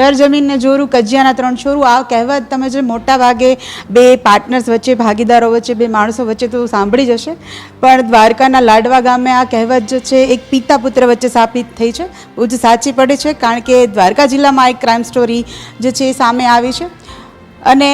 જર જમીનને જોરું, કજિયાના ત્રણ છોરું, આ કહેવત તમે જે મોટા ભાગે બે પાર્ટનર્સ વચ્ચે, ભાગીદારો વચ્ચે, બે માણસો વચ્ચે તો સાંભળી જશે પણ દ્વારકાના લાડવા ગામે આ કહેવત જે છે, એક પિતા પુત્ર વચ્ચે સાબિત થઈ છે. બહુ જ સાચી પડે છે, કારણ કે દ્વારકા જિલ્લામાં એક ક્રાઇમ સ્ટોરી જે છે એ સામે આવી છે. અને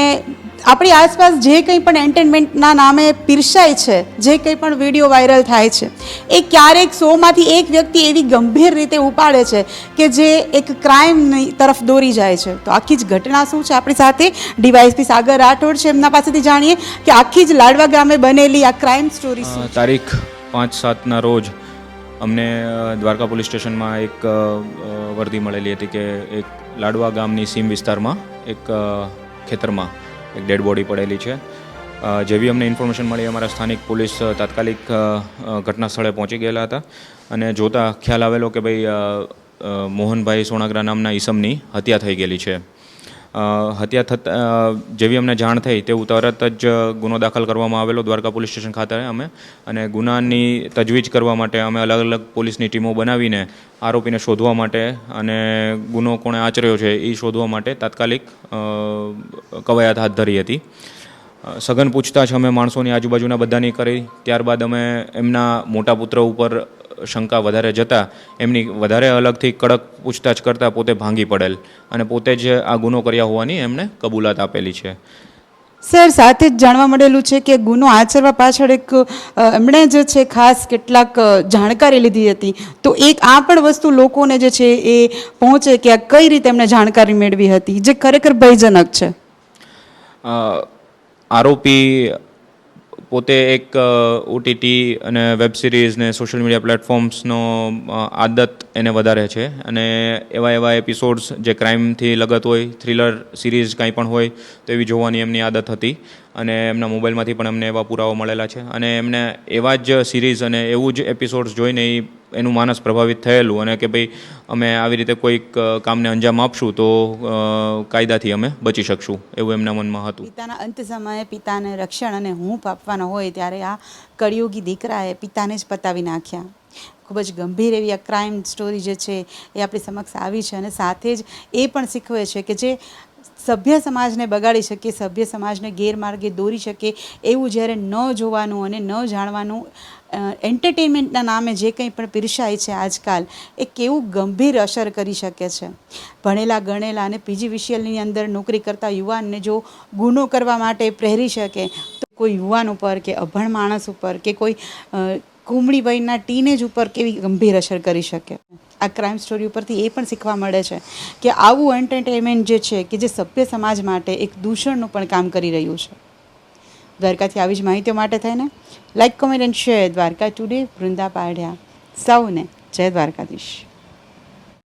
આપણી આસપાસ જે કંઈ પણ એન્ટરટેનમેન્ટના નામે પીરસાય છે જે કંઈ પણ વીડિયો વાયરલ થાય છે એ ક્યારેક સોમાંથી એક વ્યક્તિ એવી ગંભીર રીતે ઉપાડે છે કે જે એક ક્રાઇમની તરફ દોરી જાય છે. તો આખી જ ઘટના શું છે આપણી સાથે? ડીવાયસપી સાગર રાઠોડ છે. એમના પાસેથી જાણીએ કે આખી જ લાડવા ગામે બનેલી આ ક્રાઇમ સ્ટોરી શું તારીખ પાંચ સાતના રોજ અમને દ્વારકા પોલીસ સ્ટેશનમાં એક વર્દી મળેલી હતી કે એક લાડવા ગામની સીમ વિસ્તારમાં એક ખેતરમાં એક ડેડ બોડી પડેલી છે. જેવી અમને ઇન્ફોર્મેશન મળી, અમારા સ્થાનિક પોલીસ તાત્કાલિક ઘટના સ્થળે પહોંચી ગયેલા હતા. અને જોતા ખ્યાલ આવેલો કે ભાઈ મોહનભાઈ સોનાગરા નામના ઈસમની હત્યા થઈ ગયેલી છે. હત્યા થતા જેવી અમને જાણ થઈ તેવું તરત જ ગુનો દાખલ કરવામાં આવેલો દ્વારકા પોલીસ સ્ટેશન ખાતે અમે અને ગુનાની તજવીજ કરવા માટે અમે અલગ અલગ પોલીસની ટીમો બનાવીને આરોપીને શોધવા માટે અને ગુનો કોણે આચર્યો છે એ શોધવા માટે તાત્કાલિક કવાયત હાથ ધરી હતી. સઘન પૂછતાછ અમે માણસોની આજુબાજુના બધાની કરી. ત્યારબાદ અમે એમના મોટા પુત્ર ઉપર શંકા વધારે જતા એમની વધારે અલગથી કડક પૂછતાછ કરતાં પોતે ભાંગી પડેલ અને પોતે જ આ ગુનો કર્યા હોવાની એમણે કબૂલાત આપેલી છે. સર સાથે જ જાણવા મળેલું છે કે ગુનો આચરવા પાછળ એક એમણે જે છે ખાસ કેટલાક જાણકારી લીધી હતી. તો એક આ પણ વસ્તુ લોકોને જે છે એ પહોંચે કે આ કઈ રીતે એમણે જાણકારી મેળવી હતી જે ખરેખર ભયજનક છે? આરોપી પોતે એક ઓટીટી અને વેબ સિરીઝ ને સોશિયલ મીડિયા પ્લેટફોર્મ્સનો આદત એને વધારે છે. અને એવા એવા એપિસોડ્સ જે ક્રાઇમથી લગત હોય થ્રિલર સિરીઝ કાંઈ પણ હોય, તો એવી જોવાની એમની આદત હતી. અને એમના મોબાઈલમાંથી પણ એમને એવા પુરાવા મળેલા છે. અને એમને એવા જ સિરીઝ અને એવું જ એપિસોડ્સ જોઈને એ એનું માનસ પ્રભાવિત થયેલું અને કે ભાઈ અમે આવી રીતે કોઈક કામને અંજામ આપશું તો કાયદાથી અમે બચી શકશું, એવું એમના મનમાં હતું. પિતાના અંત સમયે પિતાને રક્ષણ અને હૂંફ આપવાનો હોય ત્યારે આ કળિયુગી દીકરાએ પિતાને જ પતાવી નાખ્યા. ખૂબ જ ગંભીર એવી આ ક્રાઇમ સ્ટોરી જે છે એ આપણી સમક્ષ આવી છે અને સાથે જ એ પણ શીખવે છે કે જે સભ્ય સમાજને બગાડી શકે સભ્ય સમાજને ગેરમાર્ગે દોરી શકે એવું જ્યારે ન જોવાનું અને ન જાણવાનું એન્ટરટેનમેન્ટના નામે જે કંઈ પણ પીરસાય છે આજકાલ, એ કેવું ગંભીર અસર કરી શકે છે. ભણેલા, ગણેલા અને પીજી વિશિયલની અંદર નોકરી કરતા યુવાનને જો ગુનો કરવા માટે પ્રેરી શકે, તો કોઈ યુવાન ઉપર કે અભણ માણસ ઉપર કે કોઈ કુમળી વયના ટીનેજ ઉપર કેવી ગંભીર અસર કરી શકે? આ ક્રાઇમ સ્ટોરી ઉપરથી એ પણ શીખવા મળે છે કે આવું એન્ટરટેનમેન્ટ જે છે કે જે સભ્ય સમાજ માટે એક દૂષણનું પણ કામ કરી રહ્યું છે. દ્વારકાથી આવી જ માહિતીઓ માટે થઈને like comment and share Dwarka today Vrinda પાડ્યા. સૌને જય દ્વારકાધીશ.